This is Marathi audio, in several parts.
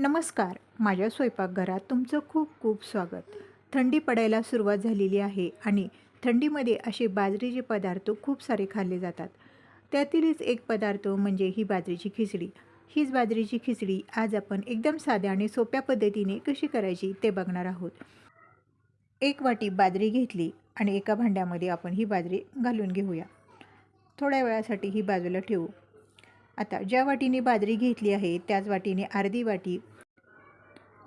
नमस्कार. माझ्या स्वयंपाकघरात तुमचं खूप खूप स्वागत. थंडी पडायला सुरुवात झालेली आहे आणि थंडीमध्ये असे बाजरीचे पदार्थ खूप सारे खाल्ले जातात. त्यातीलच एक पदार्थ म्हणजे ही बाजरीची खिचडी. हीच बाजरीची खिचडी आज आपण एकदम साध्या आणि सोप्या पद्धतीने कशी करायची ते बघणार आहोत. एक वाटी बाजरी घेतली आणि एका भांड्यामध्ये आपण ही बाजरी घालून घेऊया. थोड्या वेळासाठी ही बाजूला ठेवू. आता ज्या वाटीने बाजरी घेतली आहे त्याच वाटीने अर्धी वाटी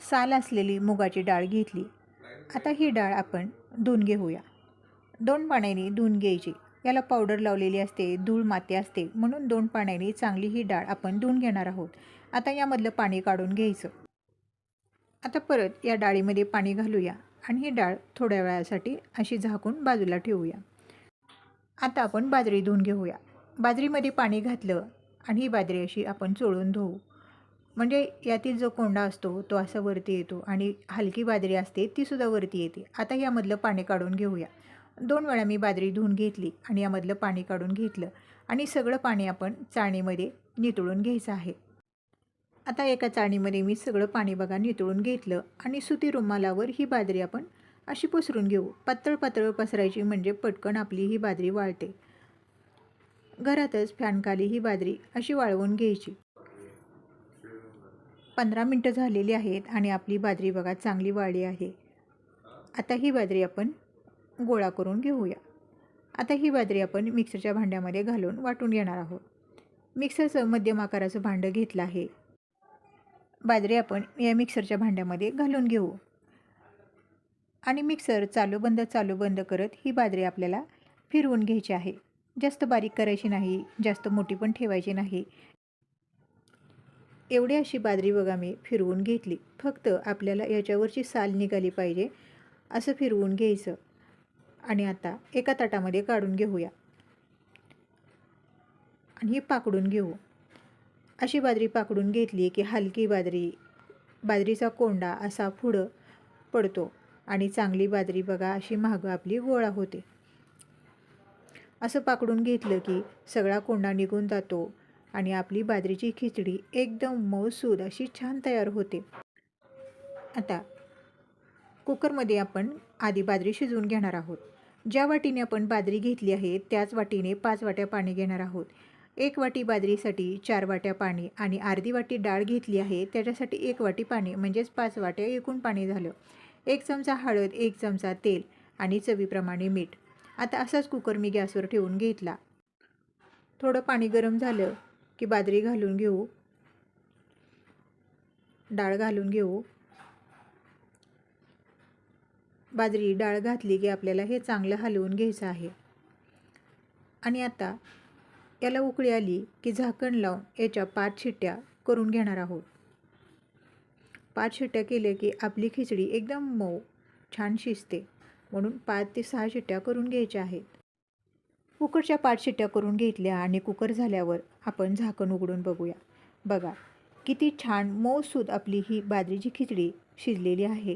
साल असलेली मुगाची डाळ घेतली. आता ही डाळ आपण धुवून घेऊया. दोन पाण्याने धुवून घ्यायची. याला पावडर लावलेली असते धूळ माती असते म्हणून दोन पाण्याने चांगली ही डाळ आपण धुवून घेणार आहोत. आता यामधलं पाणी काढून घ्यायचं. आता परत या डाळीमध्ये पाणी घालूया आणि ही डाळ थोड्या वेळासाठी अशी झाकून बाजूला ठेवूया. आता आपण बाजरी धुवून घेऊया. बाजरीमध्ये पाणी घातलं आणि ही बाजरी अशी आपण चोळून धुवू म्हणजे यातील जो कोंडा असतो तो असा वरती येतो आणि हलकी बाजरी असते तीसुद्धा वरती येते. आता यामधलं पाणी काढून घेऊया. दोन वेळा मी बाजरी धुवून घेतली आणि यामधलं पाणी काढून घेतलं आणि सगळं पाणी आपण चाळणीमध्ये नितळून घ्यायचं आहे. आता एका चाळणीमध्ये मी सगळं पाणी बघा नितळून घेतलं आणि सुती रुमालावर ही बाजरी आपण अशी पसरून घेऊ. पातळ पातळ पसरायची म्हणजे पटकन आपली ही बाजरी वाळते. घरातच फॅनखाली ही बाजरी अशी वाळवून घ्यायची. पंधरा मिनटं झालेली आहेत आणि आपली बाजरी बघा चांगली वाळली आहे. आता ही बाजरी आपण गोळा करून घेऊया. आता ही बाजरी आपण मिक्सरच्या भांड्यामध्ये घालून वाटून घेणार आहोत. मिक्सरचं मध्यम आकाराचं भांडं घेतलं आहे. बाजरी आपण या मिक्सरच्या भांड्यामध्ये घालून घेऊ. आणि मिक्सर चालू बंद चालू बंद करत ही बाजरी आपल्याला फिरवून घ्यायची आहे. जास्त बारीक करायची नाही जास्त मोठी पण ठेवायची नाही. एवढी अशी बाजरी बघा मी फिरवून घेतली. फक्त आपल्याला याच्यावरची साल निघाली पाहिजे असं फिरवून घ्यायचं. आणि आता एका ताटामध्ये काढून घेऊया. आणि ही पाकडून घेऊ. अशी बाजरी पाकडून घेतली की हलकी बाजरी बाजरीचा कोंडा असा पुढं पडतो. आणि चांगली बाजरी बघा अशी महाग आपली गोळा होते. असं पाकडून घेतलं की सगळा कोंडा निघून जातो आणि आपली बाजरीची खिचडी एकदम मऊसूद अशी छान तयार होते. आता कुकरमध्ये आपण आधी बाजरी शिजवून घेणार आहोत. ज्या वाटीने आपण बाजरी घेतली आहे त्याच वाटीने पाच वाट्या पाणी घेणार आहोत. एक वाटी बाजरीसाठी चार वाट्या पाणी आणि अर्धी वाटी डाळ घेतली आहे त्याच्यासाठी एक वाटी पाणी म्हणजेच पाच वाट्या एकूण पाणी झालं. एक चमचा हळद एक चमचा तेल आणि चवीप्रमाणे मीठ. आता असाच कुकर मी गॅसवर ठेवून घेतला. थोडं पाणी गरम झालं की बाजरी घालून घेऊ. डाळ घालून घेऊ. बाजरी डाळ घातली की आपल्याला हे चांगलं हलवून घ्यायचं आहे. आणि आता याला उकळी आली की झाकण लावून याच्या पाच शिट्ट्या करून घेणार आहोत. पाच शिट्ट्या केल्या की आपली खिचडी एकदम मऊ छान शिजते. म्हणून पाच ते सहा शिट्ट्या करून घ्यायच्या आहेत. कुकरच्या पाच शिट्ट्या करून घेतल्या आणि कुकर झाल्यावर आपण झाकण उघडून बघूया. बघा किती छान मऊसूद आपली ही बाजरीची खिचडी शिजलेली आहे.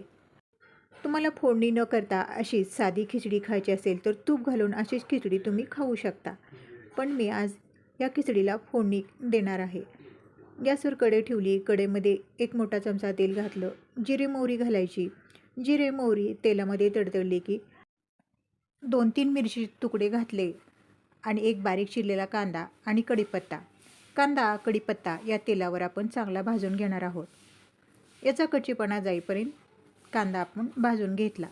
तुम्हाला फोडणी न करता अशीच साधी खिचडी खायची असेल तर तूप घालून अशीच खिचडी तुम्ही खाऊ शकता. पण मी आज या खिचडीला फोडणी देणार आहे. गॅसवर कडे ठेवली कडेमध्ये एक मोठा चमचा तेल घातलं जिरे मोहरी घालायची जिरे मोहरी तेलामध्ये तडतडली की दोन तीन मिरची तुकडे घातले आणि एक बारीक चिरलेला कांदा आणि कढीपत्ता. कांदा कढीपत्ता या तेलावर आपण चांगला भाजून घेणार आहोत. याचा कच्चेपणा जाईपर्यंत कांदा आपण भाजून घेतला.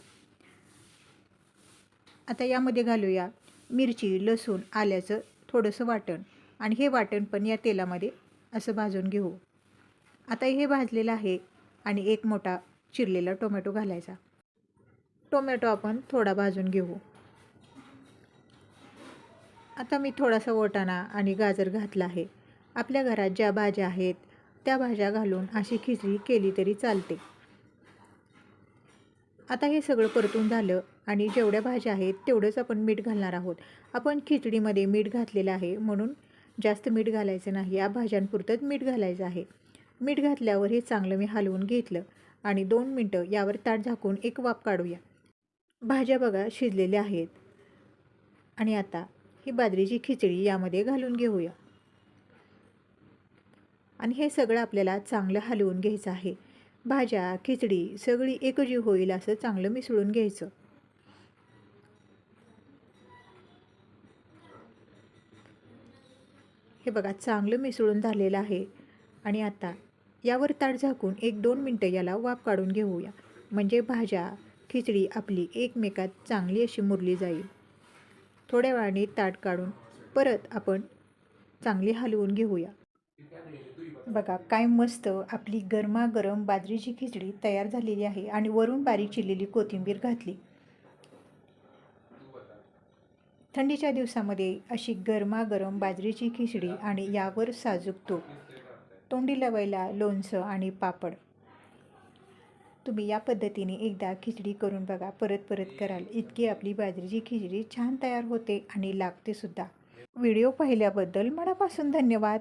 आता यामध्ये घालूया मिरची लसूण आल्याचं थोडंसं वाटण आणि हे वाटण पण या तेलामध्ये असं भाजून घेऊ. आता हे भाजलेलं आहे आणि एक मोठा चिरलेला टोमॅटो घालायचा. टोमॅटो आपण थोडा भाजून घेऊ. आता मी थोडासा वटाणा आणि गाजर घातला आहे. आपल्या घरात ज्या भाज्या आहेत त्या भाज्या घालून अशी खिचडी केली तरी चालते. आता हे सगळं परतून झालं आणि जेवढ्या भाज्या आहेत तेवढंच आपण मीठ घालणार आहोत. आपण खिचडीमध्ये मीठ घातलेलं आहे म्हणून जास्त मीठ घालायचं नाही. या भाज्यांपुरतंच मीठ घालायचं आहे. मीठ घातल्यावर हे चांगलं मी हलवून घेतलं. आणि दोन मिनटं यावर ताट झाकून एक वाफ काढूया. भाज्या बघा शिजलेल्या आहेत. आणि आता ही बाजरीची खिचडी यामध्ये घालून घेऊया. आणि हे सगळं आपल्याला चांगलं हलवून घ्यायचं आहे. भाज्या खिचडी सगळी एकजीव होईल असं चांगलं मिसळून घ्यायचं. हे बघा चांगलं मिसळून झालेलं आहे. आणि आता यावर ताट झाकून एक दोन मिनटं याला वाफ काढून घेऊया. म्हणजे भाज्या खिचडी आपली एकमेकात चांगली अशी मुरली जाईल. थोड्या वेळाने ताट काढून परत आपण चांगली हलवून घेऊया. बघा काय मस्त आपली गरमागरम बाजरीची खिचडी तयार झालेली आहे आणि वरून बारीक चिरलेली कोथिंबीर घातली. थंडीच्या दिवसामध्ये अशी गरमागरम बाजरीची खिचडी आणि यावर साजूक तूप. तोंडी लवायला लोणचं आणि पापड. तुम्ही या पद्धतीने एकदा खिचडी करून बघा परत परत कराल. इतकी आपली बाजरीची खिचडी छान तयार होते आणि लागते सुद्धा. व्हिडिओ पाहिल्याबद्दल मनापासून धन्यवाद.